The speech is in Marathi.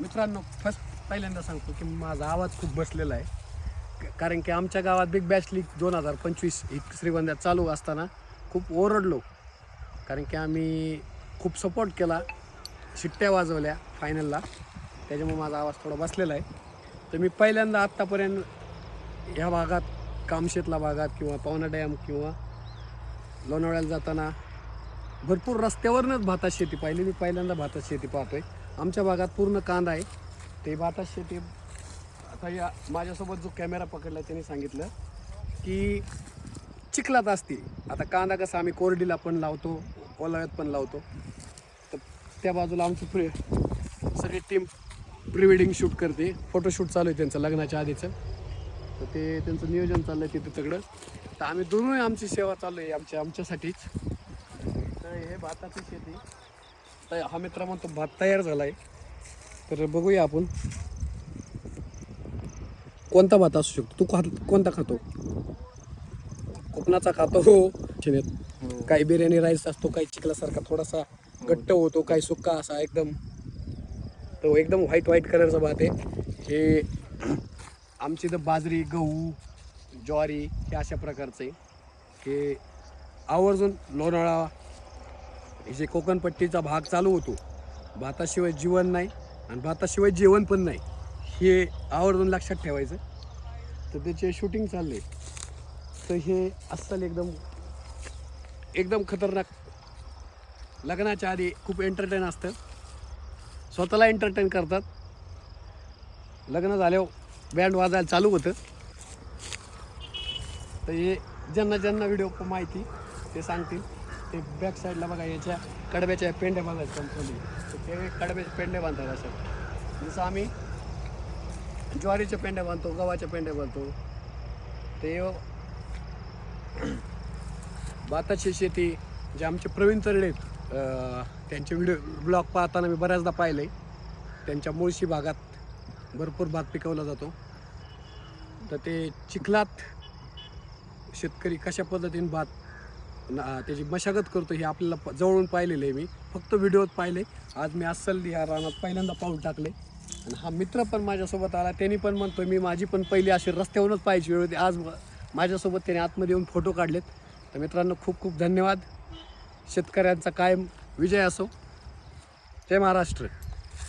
मित्रांनो फर्स्ट पहिल्यांदा सांगतो की माझा आवाज खूप बसलेला आहे. क- कारण की आमच्या गावात बिग बॅश लीग दोन हजार पंचवीस ही श्रीगोंद्यात चालू असताना खूप ओरडलो. कारण की आम्ही खूप सपोर्ट केला शिट्ट्या वाजवल्या फायनलला त्याच्यामुळे माझा आवाज थोडा बसलेला आहे. तर मी पहिल्यांदा आत्तापर्यंत ह्या भागात कामशेतला भागात किंवा पवना डॅम किंवा लोणावळ्याला जाताना भरपूर रस्त्यावरनंच भातात शेती पाहिली. मी पहिल्यांदा भातात शेती पाहतोय. आमच्या भागात पूर्ण कांदा आहे. ते भातात शेती आता या माझ्यासोबत जो कॅमेरा पकडला त्याने सांगितलं की चिखलात असते. आता कांदा कसा आम्ही कोरडीला पण लावतो ओलाव्यात पण लावतो. तर त्या बाजूला आमची प्रि सगळी टीम प्री वेडिंग शूट करते फोटोशूट चालू आहे त्यांचं लग्नाच्या आधीचं. तर ते त्यांचं नियोजन चाललं आहे तिथं सगळं. तर आम्ही दोनही आमची सेवा चालू आहे आमच्या आमच्यासाठीच. तर हे भाताची शेती. तर हा मित्र म्हणतो भात तयार झाला आहे तर बघूया आपण. कोणता भात असू शकतो? तू खा कोणता खातो? कोकणाचा खातो. हो काही बिर्याणी राईस असतो काही चिखलासारखा थोडासा घट्ट होतो काही सुक्का असा एकदम. तो एकदम व्हाईट व्हाईट कलरचा भात आहे. हे आमची इथं बाजरी गहू ज्वारी हे अशा प्रकारचे. हे आवर्जून लोणाळा जे कोकणपट्टीचा भाग चालू होतो. भाताशिवाय जीवन नाही आणि भाताशिवाय जेवण पण नाही. हे आवर्जून लक्षात ठेवायचं. तर त्याचे शूटिंग चालले. तर हे अस्सल एकदम एकदम खतरनाक. लग्नाच्या आधी खूप एंटरटेन असतं. स्वतःला एंटरटेन करतात. लग्न झाल्यावर बँड वाजायला चालू होतं. तर हे ज्यांना ज्यांना व्हिडिओ माहिती ते सांगतील. ते बॅक साईडला बघा याच्या कडब्याच्या पेंड्या बांधायचं कंपनी तर ते कडब्याचे पेंडे बांधतात असं. जसं आम्ही ज्वारीच्या पेंड्या बांधतो गव्हाच्या पेंड्या बांधतो ते भाताची शेती जे आमचे प्रवीण तरडे आहेत त्यांचे व्हिडिओ ब्लॉग पाहताना मी बऱ्याचदा पाहिले त्यांच्या मुळशी भागात भरपूर भात पिकवला जातो. तर ते चिखलात शेतकरी कशा पद्धतीने भात त्याची मशागत करतो हे आपल्याला प- जवळून पाहिलेलं आहे मी. फक्त व्हिडिओत पाहिले. आज मी अस्सल या रानात पहिल्यांदा पाऊल टाकले. आणि हा मित्र पण माझ्यासोबत आला. त्यांनी पण म्हणतो मी माझी पण पहिली अशी रस्त्यावरूनच पाहायची वेळ होती. आज माझ्यासोबत त्याने आतमध्ये येऊन फोटो काढलेत. तर मित्रांनो खूप खूप धन्यवाद. शेतकऱ्यांचा कायम विजय असो. जय महाराष्ट्र.